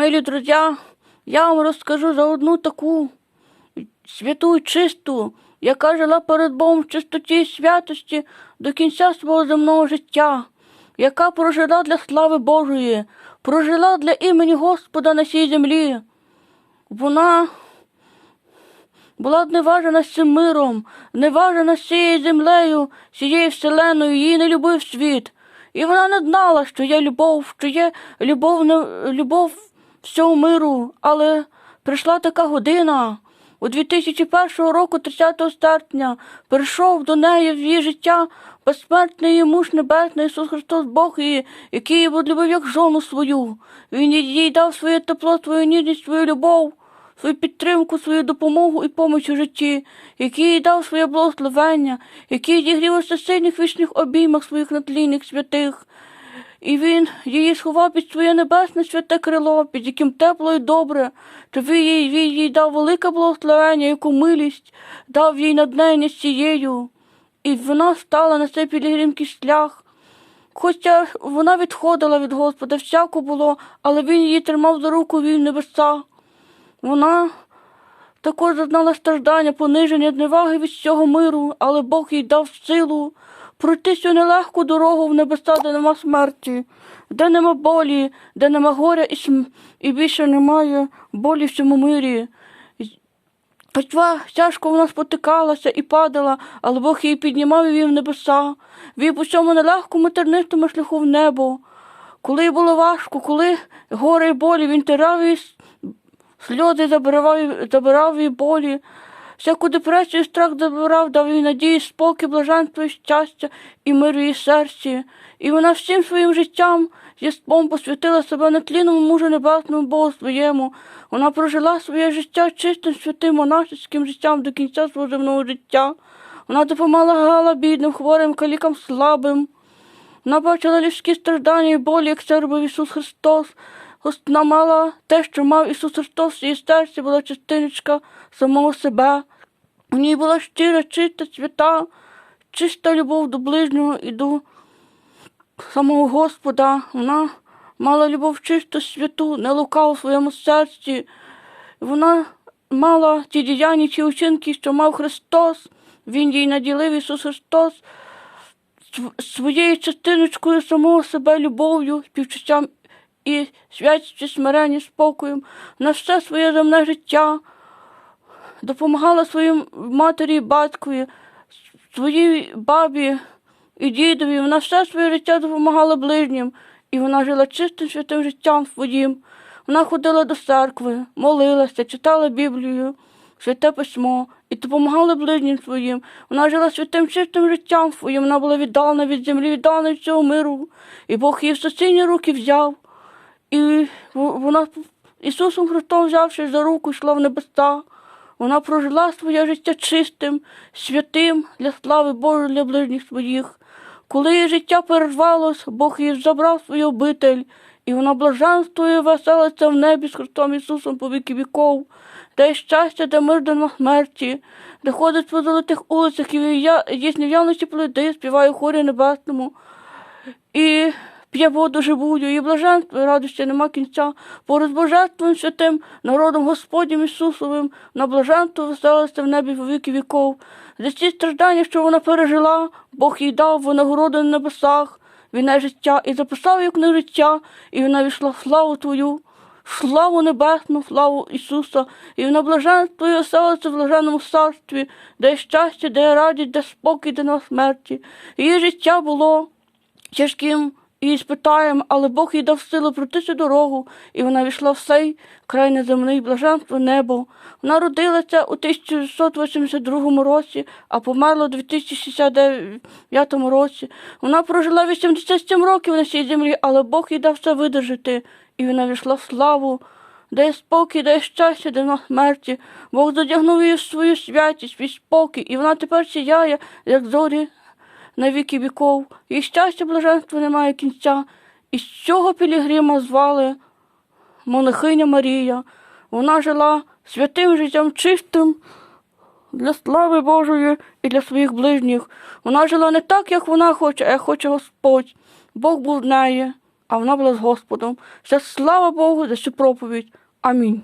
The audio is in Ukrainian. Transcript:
Милі друзі, я вам розкажу за одну таку святу і чисту, яка жила перед Богом в чистоті і святості до кінця свого земного життя, яка прожила для слави Божої, прожила для імені Господа на цій землі. Вона була зневажена з цим миром, зневажена з цією землею, цією вселеною, її не любив світ. І вона не знала, що є любов, що є любов, любов всього миру. Але прийшла така година. У 2001 року, 30 серпня, прийшов до неї в її життя безсмертний муж небесний Ісус Христос Бог її, який її відлюбив як жону свою. Він їй дав своє тепло, свою ніжність, свою любов свою підтримку, свою допомогу і поміч у житті, який їй дав своє благословення, який зігрів у сильних вічних обіймах своїх надлійних святих. І він її сховав під своє небесне святе крило, під яким тепло і добре, то він їй, він їй дав велике благословення, яку милість дав їй над нею цією. І вона стала на цей пілігримський шлях. Хоча вона відходила від Господа, всяко було, але він її тримав за руку вів небеса. Вона також зазнала страждання, пониження, зневаги від всього миру, але Бог їй дав силу пройти цю нелегку дорогу в небеса, де нема смерті, де нема болі, де нема горя і, см... і більше немає болі в цьому мирі. Хоча тяжко вона спотикалася і падала, але Бог її піднімав і вів в небеса, вів по цьому нелегкому тернистому шляху в небо. Коли було важко, коли горе і болі, він тирав її сльози забирав, забирав її болі, всяку депресію і страх забирав, дав їй надії, спокій, блаженство і щастя і мир у її серці. І вона всім своїм життям єством посвятила себе нетлінному мужу небесному Богу своєму. Вона прожила своє життя чистим, святим монашеським життям до кінця свого земного життя. Вона допомагала бідним, хворим, калікам слабим. Вона бачила людські страждання і болі, як це робив Ісус Христос. Вона мала те, що мав Ісус Христос, її серці була частиночка самого себе. У ній була щира, чиста, свята, чиста любов до ближнього і до самого Господа. Вона мала любов чисту, святу, не лукаву в своєму серці. Вона мала ті діяння, ті учинки, що мав Христос. Він їй наділив Ісус Христос своєю частиночкою самого себе любов'ю, співчуттям і святістю, смиренні, спокоєм на все своє земне життя, допомагала своїм матері і батькові, своїй бабі і дідові. Вона все своє життя допомагала ближнім, і вона жила чистим святим життям своїм. Вона ходила до церкви, молилася, читала Біблію, святе письмо і допомагала ближнім своїм. Вона жила святим чистим життям своїм, вона була віддалена від землі, віддалена від цього миру. І Бог її в сильні руки взяв. І вона Ісусом Христом, взявши за руку, йшла в небеса. Вона прожила своє життя чистим, святим для слави Божої для ближніх своїх. Коли її життя перервалось, Бог її забрав в свою обитель, і вона блаженствує, веселиться в небі з Христом Ісусом по віки віков, де щастя, де мир до на смерті, де ходить по золотих улицях, і я- їхні явності плоди, співає хорі небесному і п'є воду живую, і блаженство, і радості нема кінця, поряд з божественним святим народом Господнім Ісусовим, на блаженство веселиться в небі по віки віков. За ці страждання, що вона пережила, Бог їй дав винагороду на небесах, війне життя, і записав її книгу життя, і вона війшла в славу Твою. Славу небесну, славу Ісуса, і вона блаженство і оселиться в блаженному царстві, де є щастя, де є радість, де спокій, де на смерті. Її життя було тяжким і спитаєм, але Бог їй дав силу пройти цю дорогу, і вона війшла в цей край неземний блаженство небо. Вона родилася у 1682 році, а померла у 2069 році. Вона прожила 87 років на цій землі, але Бог їй дав все видержати, і вона війшла в славу. Де є спокій, де є щастя, де на смерті. Бог задягнув її в свою святість, свій спокій, і вона тепер сіяє, як зорі на віки віков, і щастя блаженства немає кінця. І з цього пілігрима звали монахиня Марія. Вона жила святим життям чистим для слави Божої і для своїх ближніх. Вона жила не так, як вона хоче, а як хоче Господь. Бог був в неї, а вона була з Господом. Ще слава Богу за цю проповідь. Амінь.